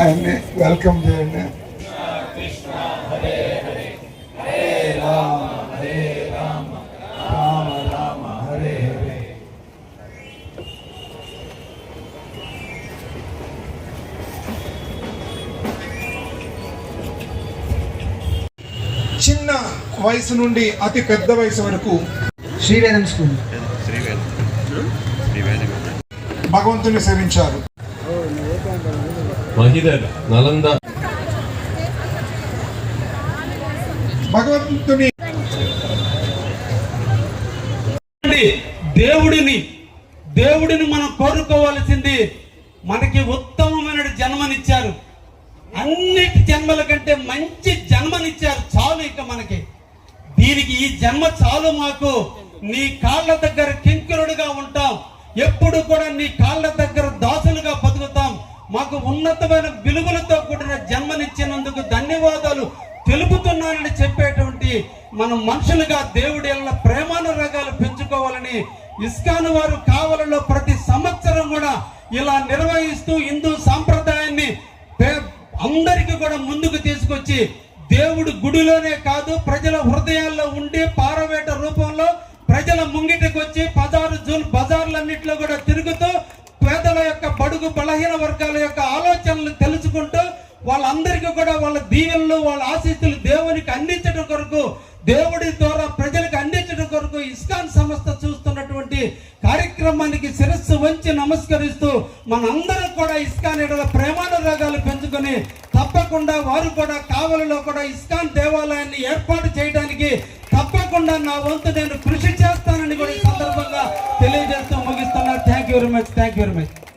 ఆయన్ని వెల్కమ్ చేయండి. రామ రామ హరే హరే చిన్న వయసు నుండి అతి పెద్ద వయసు వరకు శ్రీవేదం స్కూల్. భగవంతుని సేవించారు. మహిదర్ నలంద. భగవంతుని దేవుడిని దేవుడిని మనం కోరుకోవాల్సింది మనకి ఉత్తమమైన జన్మనిచ్చారు. అన్నిటి జన్మల కంటే మంచి జన్మనిచ్చారు చాలు ఇక మనకి. దీనికి ఈ జన్మ చాలు మాకు. నీ కాళ్ళ దగ్గర కింకరుడుగా ఉంటాం. ఎప్పుడు కూడా నీ కాళ్ళ దగ్గర మాకు ఉన్నతమైన విలువలతో కూడిన జన్మనిచ్చినందుకు ధన్యవాదాలు తెలుపుతున్నానని చెప్పేటువంటి మన మనుషులుగా దేవుడి వల్ల ప్రేమానురాగాలు పెంచుకోవాలని ఇస్కాన్ వారు కావలలో ప్రతి సంవత్సరం కూడా ఇలా నిర్వహిస్తూ హిందూ సాంప్రదాయాన్ని అందరికీ కూడా ముందుకు తీసుకొచ్చి దేవుడు గుడిలోనే కాదు ప్రజల హృదయాల్లో ఉండి నాలుగు బలహీన వర్గాల యొక్క ఆలోచనలు తెలుసుకుంటూ వాళ్ళందరికీ కూడా వాళ్ళ దీవెనలు వాళ్ళ ఆశీస్సులు దేవునికి అందించడం కొరకు దేవుడి ద్వారా ప్రజలకు అందించడం కొరకు ఇస్కాన్ సంస్థ చూస్తున్నటువంటి కార్యక్రమానికి శిరస్సు వంచి నమస్కరిస్తూ మనందరం కూడా ఇస్కాన్ ఎడల ప్రేమానురాగాలు పెంచుకొని తప్పకుండా వారు కూడా కావలిలో కూడా ఇస్కాన్ దేవాలయాన్ని ఏర్పాటు చేయడానికి తప్పకుండా నా వంతు నేను కృషి చేస్తానని కూడా ఈ సందర్భంగా తెలియజేస్తూ ముగిస్తున్నా. Thank you very much thank you very much